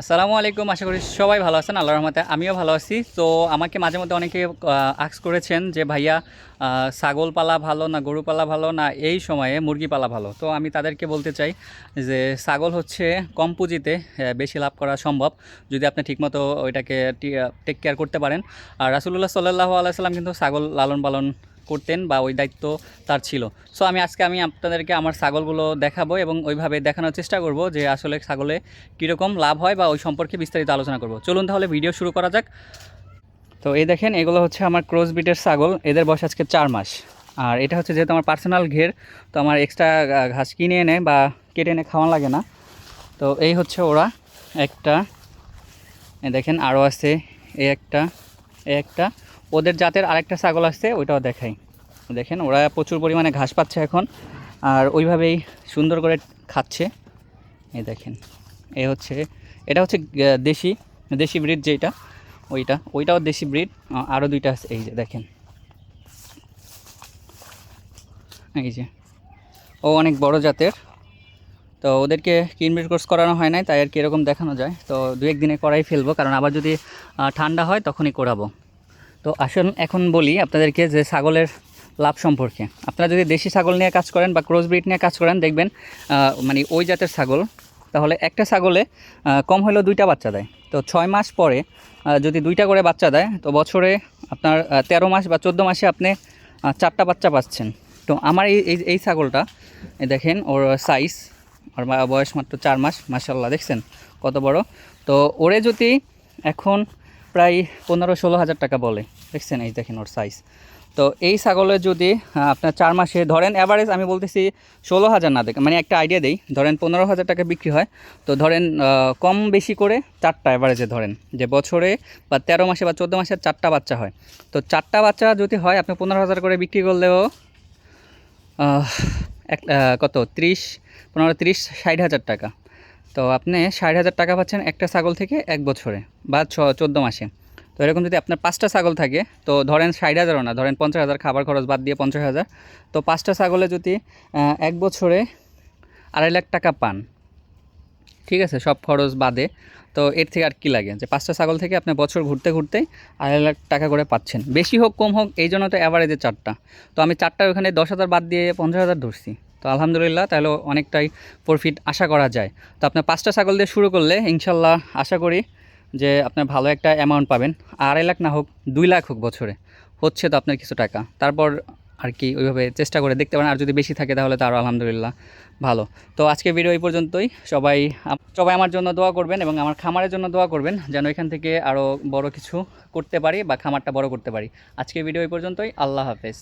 আসসালামু আলাইকুম, আশা করি সবাই ভালো আছেন আল্লাহ রহমতে আমিও ভালো আছি। তো আমাকে মাঝে মধ্যে অনেকে আক্স করেছেন যে, ভাইয়া ছাগল পালা ভালো না গরু পালা ভালো না এই সময়ে মুরগি পালা ভালো? তো আমি তাদেরকে বলতে চাই যে, ছাগল হচ্ছে কম পুঁজিতে বেশি লাভ করা সম্ভব। যদি আপনি ঠিকমতো ওইটাকে টেক কেয়ার করতে পারেন। আর রাসুল্লাহ সাল্লাহ আলাইসাল্লাম কিন্তু ছাগল লালন পালন করতেন বা ওই দায়িত্ব তার ছিল। সো আমি আজকে আমি আপনাদেরকে আমার ছাগলগুলো দেখাবো এবং ওইভাবে দেখানোর চেষ্টা করব যে আসলে ছাগলে কীরকম লাভ হয় বা ওই সম্পর্কে বিস্তারিত আলোচনা করব। চলুন তাহলে ভিডিও শুরু করা যাক। তো এই দেখেন, এগুলো হচ্ছে আমার ক্রস বিটের ছাগল। এদের বয়স আজকে চার মাস। আর এটা হচ্ছে যেহেতু আমার পার্সোনাল ঘের, তো আমার এক্সট্রা ঘাস কিনে এনে বা কেটে এনে খাওয়া লাগে না। তো এই হচ্ছে ওরা। একটা দেখেন আরও আছে এই একটা, এ একটা। ওদের জাতের আরেকটা ছাগল আসছে, ওইটাও দেখাই। দেখেন, ওরা প্রচুর পরিমাণে ঘাস পাচ্ছে এখন, আর ওইভাবেই সুন্দর করে খাচ্ছে। এই দেখেন, এ হচ্ছে, এটা হচ্ছে দেশি দেশি ব্রিড যেটা, ওইটা, ওইটাও দেশি ব্রিড আরও দুইটা আছে, এই যে দেখেন। এই যে, ও অনেক বড় জাতের। তো ওদেরকে কিনব্রিড কোর্স করানো হয় নাই, তাই আর কি এরকম দেখানো যায়। তো দু একদিনে করাই ফেলব, কারণ আবার যদি ঠান্ডা হয় তখনই করাবো। তো আসুন এখন বলি আপনাদেরকে যে ছাগলের লাভ সম্পর্কে। আপনারা যদি দেশি ছাগল নিয়ে কাজ করেন বা ক্রস ব্রিড নিয়ে কাজ করেন দেখবেন মানে ওই জাতের ছাগল তাহলে একটা ছাগলে কম হলেও দুইটা বাচ্চা দেয়। তো ছয় মাস পরে যদি দুইটা করে বাচ্চা দেয় তো বছরে আপনার আহ, তেরো মাস বা চোদ্দ মাসে আপনি চারটা বাচ্চা পাচ্ছেন। তো আমার এই এই- এই ছাগলটা দেখেন ওর সাইজ ওর বয়স মাত্র চার মাস মাসাল্লাহ দেখছেন? কত বড়? তো ওরে যদি এখন প্রায় পনেরো ষোলো হাজার টাকা বলে। দেখছেন এই দেখেন ওর সাইজ তো এই ছাগলের যদি আপনার চার মাসে, ধরেন অ্যাভারেজ আমি বলতেছি ষোলো হাজার না দেখে মানে একটা আইডিয়া দেই, ধরেন পনেরো হাজার টাকা বিক্রি হয়, তো ধরেন কম বেশি করে চারটা অ্যাভারেজে ধরেন, যে বছরে বা তেরো মাসে বা চোদ্দ মাসে চারটা বাচ্চা হয়। তো চারটা বাচ্চা যদি হয়, আপনি পনেরো হাজার করে বিক্রি করলেও এক কত? ত্রিশ, পনেরো, ত্রিশ, ষাট হাজার টাকা। তো আপনি ষাট হাজার টাকা পাচ্ছেন একটা ছাগল থেকে এক বছরে বা ছ, চোদ্দ মাসে। তো এরকম যদি আপনার পাঁচটা ছাগল থাকে, তো ধরেন ষাট হাজারও না, ধরেন পঞ্চাশ হাজার, খাবার খরচ বাদ দিয়ে পঞ্চাশ হাজার। তো পাঁচটা ছাগলে যদি এক বছরে আড়াই লাখ টাকা পান, ঠিক আছে, সব খরচ বাদে, তো এর থেকে আর কি লাগে? যে পাঁচটা ছাগল থেকে আপনি বছর ঘুরতে ঘুরতেই আড়াই লাখ টাকা করে পাচ্ছেন। বেশি হোক, কম হোক, এই জন্য তো অ্যাভারেজে চারটা। তো আমি চারটা ওখানে দশ হাজার বাদ দিয়ে পঞ্চাশ হাজার ধরছি। তো আলহামদুলিল্লাহ, তাহলে অনেকটাই প্রফিট আশা করা যায়। তো আপনার পাঁচটা ছাগল দিয়ে শুরু করলে ইনশাল্লাহ আশা করি যে আপনার ভালো একটা অ্যামাউন্ট পাবেন। আড়াই লাখ না হোক, দুই লাখ হোক বছরে। হচ্ছে তো আপনার কিছু টাকা। তারপর আর কি ওইভাবে চেষ্টা করে দেখতে পারেন। আর যদি বেশি থাকে তাহলে তো আরও আলহামদুলিল্লাহ ভালো। তো আজকে ভিডিও এই পর্যন্তই। সবাই সবাই আমার জন্য দোয়া করবেন এবং আমার খামারের জন্য দোয়া করবেন যেন এখান থেকে আরও বড় কিছু করতে পারি বা খামারটা বড় করতে পারি। আজকে ভিডিও এই পর্যন্তই। আল্লাহ হাফেজ।